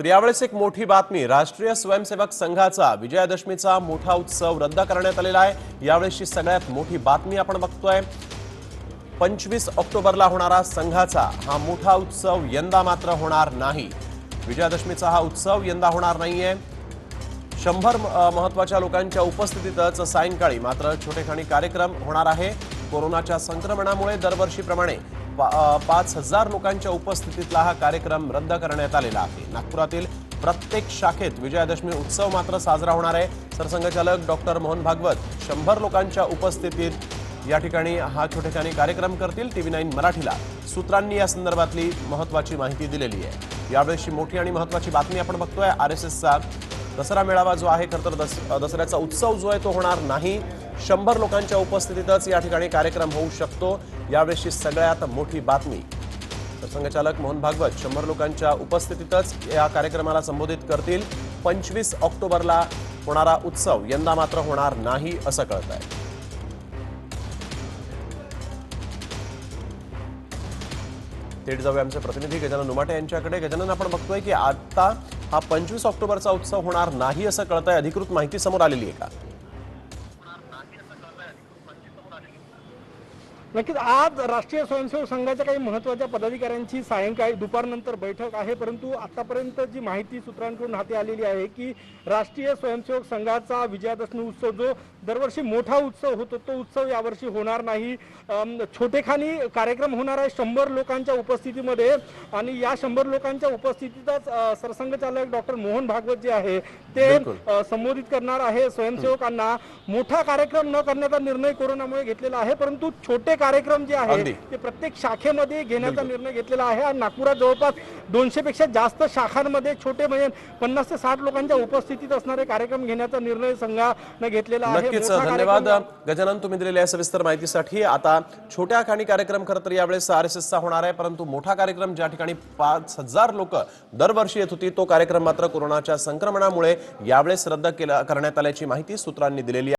तर यावेळेस एक मोठी बातमी. राष्ट्रीय स्वयंसेवक संघाचा विजयादशमीचा मोठा उत्सव रद्द करण्यात आलेला आहे. यावेळेसची सगळ्यात मोठी बातमी आपण बघतोय. पंचवीस ऑक्टोबरला होणारा संघाचा हा मोठा उत्सव यंदा मात्र होणार नाही. विजयादशमीचा हा उत्सव यंदा होणार नाहीये. शंभर महत्त्वाच्या लोकांच्या उपस्थितीतच सायंकाळी मात्र छोटेखानी कार्यक्रम होणार आहे. कोरोनाच्या संक्रमणामुळे दरवर्षीप्रमाणे पाच हजार लोकांच्या उपस्थितीतला हा कार्यक्रम रद्द करण्यात आलेला आहे. नागपुरातील प्रत्येक शाखेत विजयादशमी उत्सव मात्र साजरा होणार आहे. सरसंघचालक डॉक्टर मोहन भागवत शंभर लोकांच्या उपस्थितीत या ठिकाणी हा छोटेखानी कार्यक्रम करतील. टीव्ही नाईन मराठीला सूत्रांनी या संदर्भातली महत्वाची माहिती दिलेली आहे. यावेळेसची मोठी आणि महत्वाची बातमी आपण बघतोय. आर एस एसचा दसरा मेळावा जो आहे खरं तर दस दसऱ्याचा उत्सव जो आहे तो होणार नाही. शंभर लोकांच्या उपस्थितीतच या ठिकाणी कार्यक्रम होऊ शकतो. यावेळेसची सगळ्यात मोठी बातमी. सरसंघचालक मोहन भागवत शंभर लोकांच्या उपस्थितीतच या कार्यक्रमाला संबोधित करतील. पंचवीस ऑक्टोबरला होणारा उत्सव यंदा मात्र होणार नाही असं कळत आहे थेट जाऊया आमचे प्रतिनिधी गजानन उमाटे यांच्याकडे. गजानन आपण बघतोय की आता हा पंचवीस ऑक्टोबरचा उत्सव होणार नाही असं कळत आहे अधिकृत माहिती समोर आलेली आहे का? नक्कीच आज राष्ट्रीय स्वयंसेवक संघाच्या काही महत्त्वाच्या पदाधिकाऱ्यांची सायंकाळी दुपारनंतर बैठक आहे परंतु आतापर्यंत जी माहिती सूत्रांकडून हाती आलेली आहे की राष्ट्रीय स्वयंसेवक संघाचा विजयादशमी उत्सव जो दरवर्षी मोठा उत्सव होतो तो उत्सव यावर्षी होणार नाही. छोटेखानी कार्यक्रम होणार आहे शंभर लोकांच्या उपस्थितीमध्ये आणि या शंभर लोकांच्या उपस्थितीतच सरसंघचालक डॉक्टर मोहन भागवत जे आहे ते संबोधित करणार आहे. स्वयंसेवकांना मोठा कार्यक्रम न करण्याचा निर्णय कोरोनामुळे घेतलेला आहे परंतु छोटे कार्यक्रम जे आहे. ते प्रत्येक शाखेमध्ये घेण्याचा निर्णय घेतलेला आहे. आणि नागपुरात जवळपास दोनशे पेक्षा जास्त शाखांमध्ये छोटे म्हणजे पन्नास ते साठ लोकांच्या उपस्थितीत असणारे कार्यक्रम घेण्याचा निर्णय संघाने घेतलेला आहे. धन्यवाद गजानन तुम्ही दिलेल्या या सविस्तर माहितीसाठी. आता छोट्या खाणी कार्यक्रम खरं तर यावेळेस आर एस एसचा होणार आहे परंतु मोठा कार्यक्रम ज्या ठिकाणी पाच हजार लोक दरवर्षी येत होती तो कार्यक्रम मात्र कोरोनाच्या संक्रमणामुळे यावेळेस रद्द केला करण्यात आल्याची माहिती सूत्रांनी दिलेली आहे.